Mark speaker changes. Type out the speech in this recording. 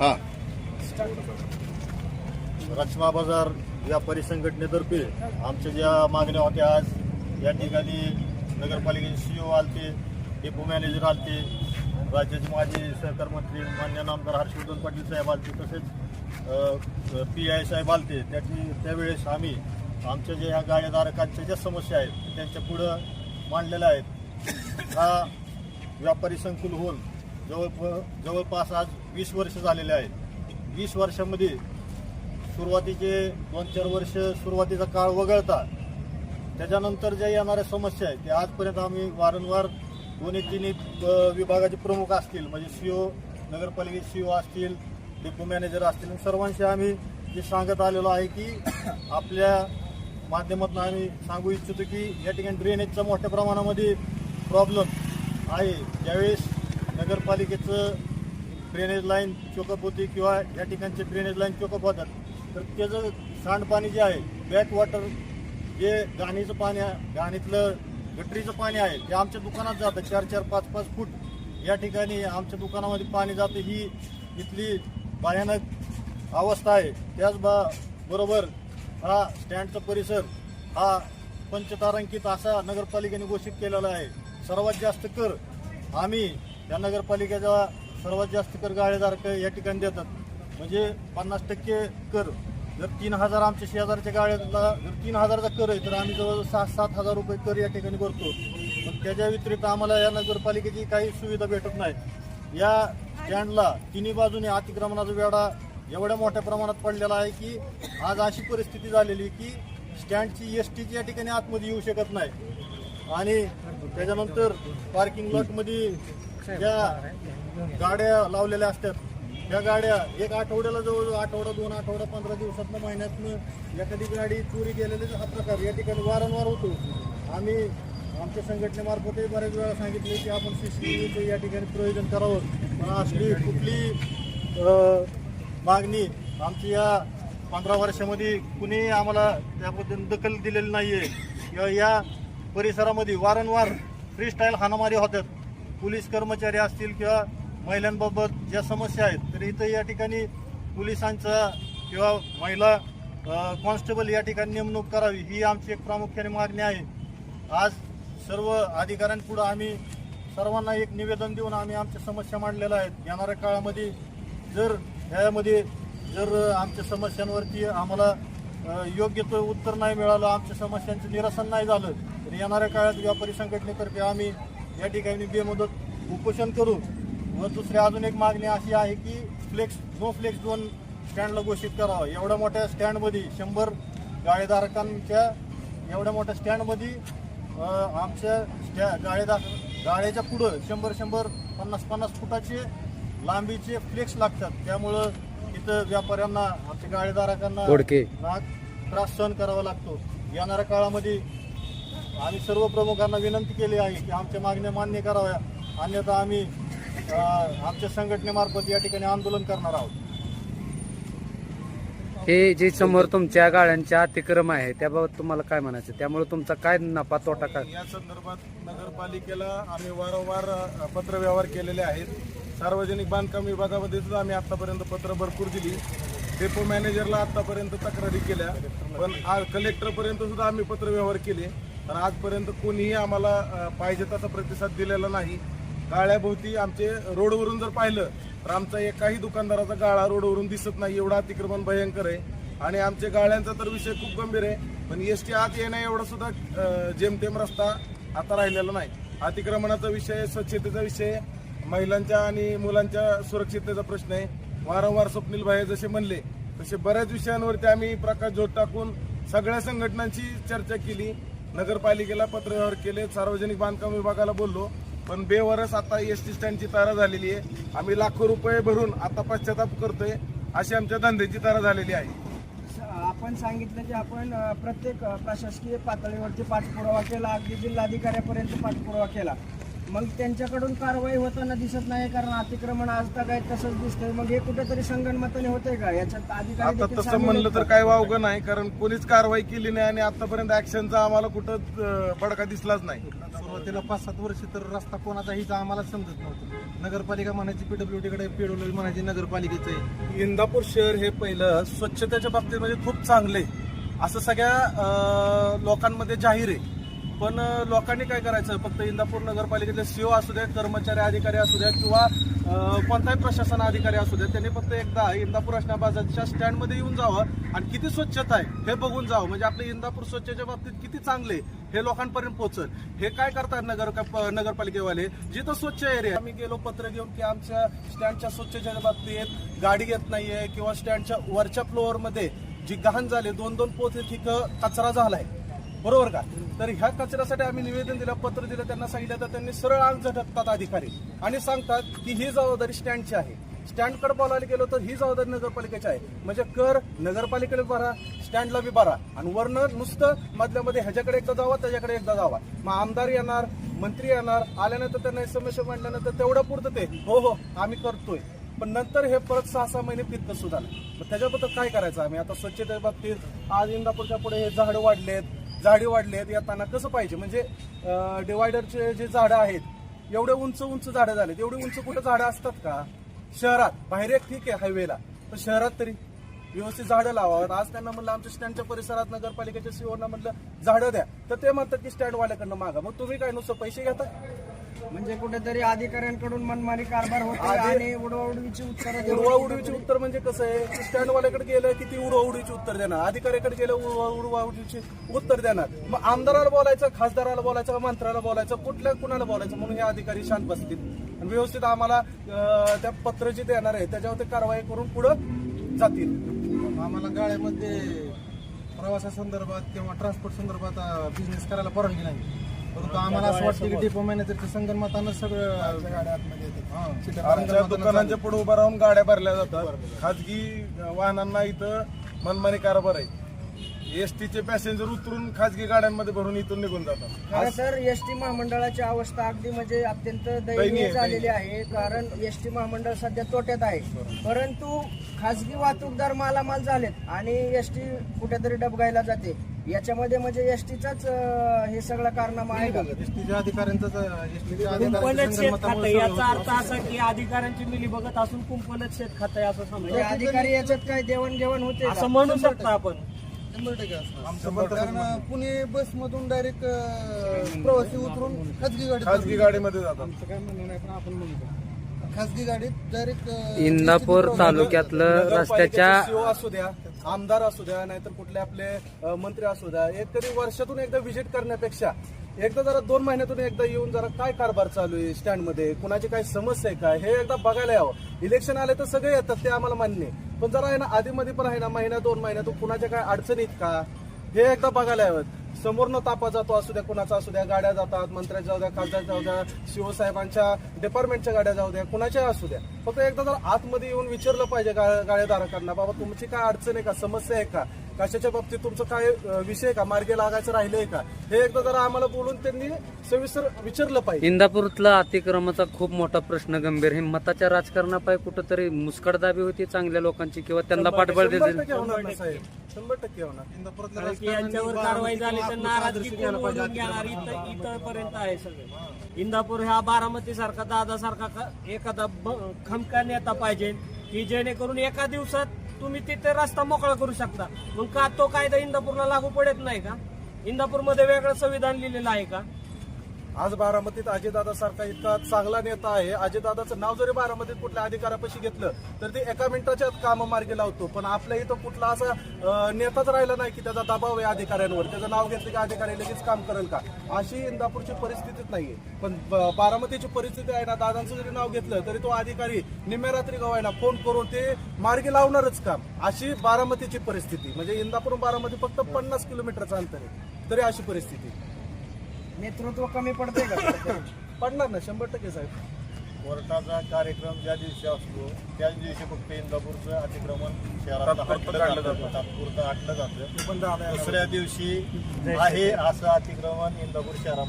Speaker 1: हा. रचना बाजार व्यापारी संघटनेतर्फे आमच्या ज्या मागण्या होत्या आज या ठिकाणी नगरपालिकेचे ओ आलते डेपो मॅनेजर आलते राज्याचे माजी सहकार मंत्री मान्य नामदार हर्षवर्धन पाटील साहेब आलते तसेच पी आय साहेब आलते. त्याची त्यावेळेस आम्ही आमच्या ज्या ह्या गाड्याधारकांच्या ज्या समस्या आहेत त्यांच्या पुढं मांडलेल्या आहेत. हा व्यापारी संकुल होऊन जवळ जवळपास आज वीस वर्ष झालेले आहेत. वीस वर्षामध्ये सुरुवातीचे दोन चार वर्ष सुरुवातीचा काळ वगळता त्याच्यानंतर ज्या येणाऱ्या समस्या आहेत त्या आजपर्यंत आम्ही वारंवार दोन्ही तिन्ही विभागाचे प्रमुख असतील म्हणजे सी ओ नगरपालिकेचे ओ असतील डेपो मॅनेजर असतील सर्वांशी आम्ही जे सांगत आलेलो आहे की आपल्या माध्यमातून आम्ही सांगू इच्छितो की या ठिकाणी ड्रेनेजचा मोठ्या प्रमाणामध्ये प्रॉब्लेम आहे. ज्यावेळेस नगरपालिकेचं ड्रेनेज लाईन चोकअप होती किंवा या ठिकाणचे ड्रेनेज लाईन चोकअप होतात. तर त्याचं सांडपाणी जे आहे बॅक वॉटर जे घाणीचं पाणी आहे घाणीतलं गटरीचं पाणी आहे ते आमच्या दुकानात जातं. चार चार पाच पाच फूट या ठिकाणी आमच्या दुकानामध्ये पाणी जातं. ही इथली भयानक अवस्था आहे. त्याच बा बरोबर हा स्टँडचा परिसर हा पंचतारांकित असा नगरपालिकेने घोषित केलेला आहे. सर्वात जास्त कर आम्ही या नगरपालिकेचा सर्वात जास्त कर गाळेधारक या ठिकाणी देतात. म्हणजे पन्नास टक्के कर. जर तीन हजार आमच्या शेजारच्या गाड्याला जर तीन हजारचा कर आहे तर आम्ही जवळजवळ सात सात हजार रुपये कर या ठिकाणी भरतो. पण त्याच्या व्यतिरिक्त आम्हाला या नगरपालिकेची काही सुविधा भेटत नाही. या स्टँडला तिन्ही बाजूने अतिक्रमणाचा वेढा एवढ्या मोठ्या प्रमाणात पडलेला आहे की आज अशी परिस्थिती झालेली की स्टँडची एस टीची या ठिकाणी आतमध्ये येऊ शकत नाही. आणि त्याच्यानंतर पार्किंग लॉटमध्ये ज्या गाड्या लावलेल्या असतात. त्या गाड्या एक आठवड्याला जवळजवळ आठवडा दोन आठवडा पंधरा दिवसातनं महिन्यातनं एखादी गाडी चोरी गेलेली हा प्रकार या ठिकाणी वारंवार होतो. आम्ही आमच्या संघटनेमार्फतही बऱ्याच वेळा सांगितले की आपण सी सी टी या ठिकाणी प्रयोजन करावं. पण असली कुठली मागणी आमची या पंधरा वर्षामध्ये कुणी आम्हाला त्याबद्दल दखल दिलेली नाही आहे किंवा या परिसरामध्ये वारंवार फ्री स्टाईल हाणामारी होतात. पोलीस कर्मचारी असतील किंवा महिलांबाबत ज्या समस्या आहेत तर इथं या ठिकाणी पोलिसांचा किंवा महिला कॉन्स्टेबल या ठिकाणी नेमणूक करावी ही आमची एक प्रामुख्याने मागणी आहे. आज सर्व अधिकाऱ्यांपुढं आम्ही सर्वांना एक निवेदन देऊन आम्ही आमच्या समस्या मांडलेल्या आहेत. येणाऱ्या काळामध्ये जर ह्यामध्ये जर आमच्या समस्यांवरती आम्हाला योग्य तो उत्तर नाही मिळालं आमच्या समस्यांचं निरसन नाही झालं तर येणाऱ्या काळात व्यापारी संघटनेतर्फे आम्ही या ठिकाणी बेमुदत उपोषण करू व दुसरी अजून एक मागणी अशी आहे की फ्लेक्स नो फ्लेक्स दोन स्टँडला घोषित करावं. एवढ्या मोठ्या स्टँडमध्ये शंभर गाळेधारकांच्या एवढ्या मोठ्या स्टँडमध्ये आमच्या स्टॅ गाळेदार गाड्याच्या पुढं शंभर शंभर पन्नास पन्नास फुटाचे लांबीचे फ्लेक्स लागतात. त्यामुळं इथं व्यापाऱ्यांना आमच्या. नाग त्रास सहन करावा लागतो. येणाऱ्या काळामध्ये आम्ही सर्व प्रमुखांना विनंती केली आहे की आमच्या मागण्या मान्य कराव्या. अन्यथा आम्ही आमच्या संघटनेमार्फत या ठिकाणी आंदोलन करणार आहोत.
Speaker 2: हे जे समोर तुमच्या गाड्यांच्या अतिक्रम आहे त्याबाबत तुम्हाला काय म्हणायचं? त्यामुळे तुमचा काय नफा तोटा काय
Speaker 3: या संदर्भात नगरपालिकेला आम्ही वारंवार पत्रव्यवहार केलेले आहेत. सार्वजनिक बांधकाम विभागामध्ये सुद्धा आम्ही आतापर्यंत पत्र भरपूर दिली. डेपो मॅनेजरला आतापर्यंत तक्रारी केल्या. पण कलेक्टरपर्यंत सुद्धा आम्ही पत्रव्यवहार केले. पण आजपर्यंत कोणीही आम्हाला पाहिजे तसा प्रतिसाद दिलेला नाही. गाळ्याभोवती आमचे रोडवरून जर पाहिलं तर आमचा एकाही दुकानदाराचा गाळा रोडवरून दिसत नाही एवढा अतिक्रमण भयंकर आहे. आणि आमच्या गाळ्यांचा तर विषय खूप गंभीर आहे पण एस टी आत येण्या एवढा सुद्धा जेमतेम रस्ता आता राहिलेला नाही. अतिक्रमणाचा विषय स्वच्छतेचा विषय महिलांच्या आणि मुलांच्या सुरक्षिततेचा प्रश्न आहे. वारंवार स्वप्नील भाई जसे म्हणले तसे बऱ्याच विषयांवरती आम्ही प्रकाश जोड टाकून सगळ्या संघटनांची चर्चा केली. नगरपालिकेला पत्रव्यवहार केले सार्वजनिक बांधकाम विभागाला बोललो पण बेवरस आता एस टी स्टँडची तारा झालेली आहे. आम्ही लाखो रुपये भरून आता पश्चाताप करतोय अशी आमच्या धंद्याची तारा झालेली आहे.
Speaker 4: आपण सांगितलं की आपण प्रत्येक प्रशासकीय पातळीवरती पाठपुरावा केला अगदी जिल्हाधिकाऱ्यापर्यंत पाठपुरावा केला. मग त्यांच्याकडून कारवाई होताना दिसत नाही कारण अतिक्रमण आज तर काय तसंच दिसतंय. मग हे कुठेतरी संगणमताने होतंय का? याच्यात अधिकारी
Speaker 5: आता
Speaker 4: देखील
Speaker 5: तसं
Speaker 4: सामील
Speaker 5: म्हणलं तर
Speaker 4: का?
Speaker 5: काय वावगं नाही कारण कोणीच कारवाई केली नाही आणि आतापर्यंत ऍक्शनचा आम्हाला कुठं अं, बडका दिसलाच नाही.
Speaker 6: सुरुवातीला पाच सात वर्ष तर रस्ता कोणाचा हिचा आम्हाला समजत नव्हतं. नगरपालिका म्हणायची पीडब्ल्यूडी कडे पीडब्ल्यू म्हणायची नगरपालिकेचं आहे.
Speaker 5: इंदापूर शहर हे पहिलं स्वच्छतेच्या बाबतीत म्हणजे खूप चांगले असं सगळ्या अं, लोकांमध्ये जाहीर आहे. पण लोकांनी काय करायचं? फक्त इंदापूर नगरपालिकेचे सीओ असू द्या कर्मचारी अधिकारी असू द्या किंवा कोणताही प्रशासन अधिकारी असू द्या त्यांनी फक्त एकदा इंदापूर असण्या बाजारच्या स्टँडमध्ये येऊन जावं आणि किती स्वच्छता आहे हे बघून जावं. म्हणजे आपले इंदापूर स्वच्छतेच्या बाबतीत किती चांगले हे लोकांपर्यंत पोहोचल. हे काय करतात नगर नगरपालिकेवाले? जिथं स्वच्छ एरिया आम्ही गेलो पत्र घेऊन की आमच्या स्टँडच्या स्वच्छतेच्या बाबतीत गाडी येत नाहीये किंवा स्टँडच्या वरच्या फ्लोअरमध्ये जी घाण झाली दोन दोन पोते तिथं कचरा झालाय. बरोबर का? तर ह्या कचऱ्यासाठी आम्ही निवेदन दिलं पत्र दिलं त्यांना सांगितलं तर त्यांनी सरळ अंग झटकतात अधिकारी. आणि सांगतात की ही जबाबदारी स्टँडची आहे. स्टँडकडे बोलायला गेलो तर ही जबाबदारी नगरपालिकेची आहे. म्हणजे कर नगरपालिकेला भरा स्टँडला बी भरा. आणि वरनं नुसतं मधल्यामध्ये ह्याच्याकडे एकदा जावा त्याच्याकडे एकदा जावा. मग आमदार येणार मंत्री येणार आल्यानंतर त्यांना समस्या मांडल्यानंतर तेवढं पुरतं ते. हो हो आम्ही करतोय. पण नंतर हे परत सहा सहा महिने पित्त सुद्धा मग त्याच्याबद्दल काय करायचं आम्ही? आता स्वच्छतेच्या बाबतीत आज इंदापूरच्या पुढे हे झाडं वाढलेत झाडी वाढलेत येताना कसं पाहिजे? म्हणजे डिवायडरचे जे झाडं आहेत एवढे उंच उंच झाडं झालेत. एवढी उंच कुठं झाडं असतात का? शहरात. बाहेर एक ठीक आहे हायवेला तर शहरात तरी. व्यवस्थित झाडं लावावं आज त्यांना म्हणलं आमच्या स्टँडच्या परिसरात नगरपालिकेच्या सीओना म्हणलं झाडं द्या. तर ते म्हणतात की स्टँडवाल्याकडनं मागा. मग तुम्ही काय नुसतं पैसे घेता
Speaker 4: म्हणजे कुठेतरी अधिकाऱ्यांकडून मनमानी कारभार होते
Speaker 1: आधी-
Speaker 4: आणि उडवाउडवीची उत्तरं देऊन
Speaker 1: उडवा उडवीचे उत्तर म्हणजे कसं आहे? स्टँडवाल्याकडे गेलं की ती उडवा उडवीची उत्तर देणार. अधिकाऱ्याकडे गेलं उडवा उत्तर देणार. मग आमदाराला बोलायचं खासदाराला बोलायचं मंत्र्याला बोलायचं कुठल्या कुणाला बोलायचं? म्हणून हे अधिकारी शांत बसतील. आणि व्यवस्थित आम्हाला अं, त्या पत्र जे देणार आहे त्याच्यावर ते कारवाई करून पुढं जातील.
Speaker 6: आम्हाला गाड्यामध्ये प्रवासासंदर्भात किंवा ट्रान्सपोर्ट संदर्भात बिझनेस करायला परवानगी नाही. परंतु आम्हाला असं वाटतं की डिपो मॅनेजरच्या संगणमतानं सगळं
Speaker 5: आमच्या
Speaker 6: संगणमतानं
Speaker 5: दुकानांच्या पुढे उभं राहून गाड्या भरल्या जातात. खाजगी वाहनांना इथं मनमानी कारभार आहे. एसटीचे पॅसेंजर उतरून खाजगी गाड्यांमध्ये भरून इथून निघून जातात.
Speaker 4: खरं तर एस टी महामंडळाची अवस्था अगदी म्हणजे अत्यंत
Speaker 5: दयनीय,
Speaker 4: दयनीय झालेली आहे. कारण एस टी महामंडळ सध्या तोट्यात आहे. परंतु खासगी वाहतूकदार मालामाल झालेत आणि एस टी कुठेतरी डबगायला जाते. याच्यामध्ये म्हणजे एस टीचाच हे सगळं कारनामा आहे का?
Speaker 6: एसटीच्या अधिकाऱ्यांचाच एसटीच्या
Speaker 7: कुंपलच शेत खातं याचा अर्थ असा की अधिकाऱ्यांची मिली बघत असून कुंपलच शेत खातं आहे असं
Speaker 4: म्हणजे
Speaker 7: समजा
Speaker 4: अधिकारी याच्यात काय देवाणघेवाण होते
Speaker 7: असं? म्हणू शकता आपण.
Speaker 6: शंभर टक्के असणार.
Speaker 5: आमचं पण
Speaker 6: कारण पुणे बसमधून डायरेक्ट प्रवासी उतरून खाजगी गाडीत
Speaker 5: खाजगी गाडीमध्ये जातात.
Speaker 6: आमचं काय म्हणणं नाही पण आपण म्हणू खाजगी गाडीत डायरेक्ट
Speaker 2: इंदापूर तालुक्यातलं रस्त्याच्या
Speaker 1: असू द्या आमदार असू द्या नाहीतर कुठले आपले अ, मंत्री असू द्या एक तरी वर्षातून एकदा व्हिजिट करण्यापेक्षा एकदा जरा दोन महिन्यातून एकदा येऊन जरा काय कारभार चालू आहे स्टँडमध्ये कुणाची काय समस्या आहे काय? हे एकदा बघायला यावं. इलेक्शन आले तर सगळे येतात ते आम्हाला मान्य आहे. पण जरा आहे ना आधीमध्ये पण आहे ना महिना दोन महिन्यातून कुणाच्या काय अडचणीत का? हे एकदा बघायला यावं. समोरनं तापा जातो असू द्या कुणाचा असू द्या गाड्या जातात मंत्र्या जाऊ द्या खासदार जाऊ द्या शिवसाहेबांच्या डिपार्टमेंटच्या गाड्या जाऊ द्या कुणाच्या असू द्या. फक्त एकदा जर आतमध्ये येऊन विचारलं पाहिजे गा- गाड्याधारकांना बाबा तुमची काय अडचण आहे का? समस्या आहे का? कशाच्या बाबतीत तुमचं काय विषय का? मार्गे लागायचं राहिलंय का? हे एकदा जरा आम्हाला बोलून त्यांनी सविस्तर विचारलं पाहिजे.
Speaker 2: इंदापूरतला अतिक्रमणाचा खूप मोठा प्रश्न गंभीर. हे मताच्या राजकारणापाय कुठंतरी मुस्कडदाबी होती चांगल्या लोकांची किंवा त्यांना पाठबळ
Speaker 1: टक्के होणार ना साहेब. शंभर टक्के होणार.
Speaker 6: इंदापुरातलं
Speaker 7: कारण की यांच्यावर कारवाई झाली तर नाराजगी कोण ओढून घेणार? इथं इथंपर्यंत आहे सगळं. इंदापूर ह्या बारामती सारखा दादा सारखा एखादा ब- खमका नेता पाहिजे की जेणेकरून एका दिवसात तुम्ही तिथे रस्ता मोकळा करू शकता. मग का तो कायदा इंदापूरला लागू पडत नाही का? इंदापूरमध्ये वेगळं संविधान लिहिलेलं आहे का?
Speaker 1: आज बारामतीत अजितदादा सारखा इतका चांगला नेता आहे. अजितदादाचं नाव जरी बारामतीत कुठल्या अधिकाऱ्यापाशी घेतलं तर ते एका मिनिटाच्या काम कामं मार्गी लावतो. पण आपल्या इथं कुठला असा नेताच राहिला नाही की त्याचा दबाव आहे अधिकाऱ्यांवर. त्याचं नाव घेतलं की अधिकारी लगेच काम करेल का? अशी इंदापूरची परिस्थितीच नाहीये. पण बारामतीची परिस्थिती आहे ना दादांचं जरी नाव घेतलं तरी तो अधिकारी निम्या रात्री गवायला फोन करून ते मार्गी लावणारच काम. अशी बारामतीची परिस्थिती. म्हणजे इंदापूर बारामती फक्त पन्नास किलोमीटरचं अंतर आहे. तरी अशी परिस्थिती.
Speaker 4: नेतृत्व कमी पडते का?
Speaker 1: पडणार ना शंभर टक्के साहेब. कोर्टाचा कार्यक्रम ज्या दिवशी असतो त्याच दिवशी फक्त इंदापूरचं अतिक्रमण शहरात हटलं जातं. तात्पुरतं हटलं जातं. दुसऱ्या दिवशी आहे असं अतिक्रमण इंदापूर शहरामध्ये.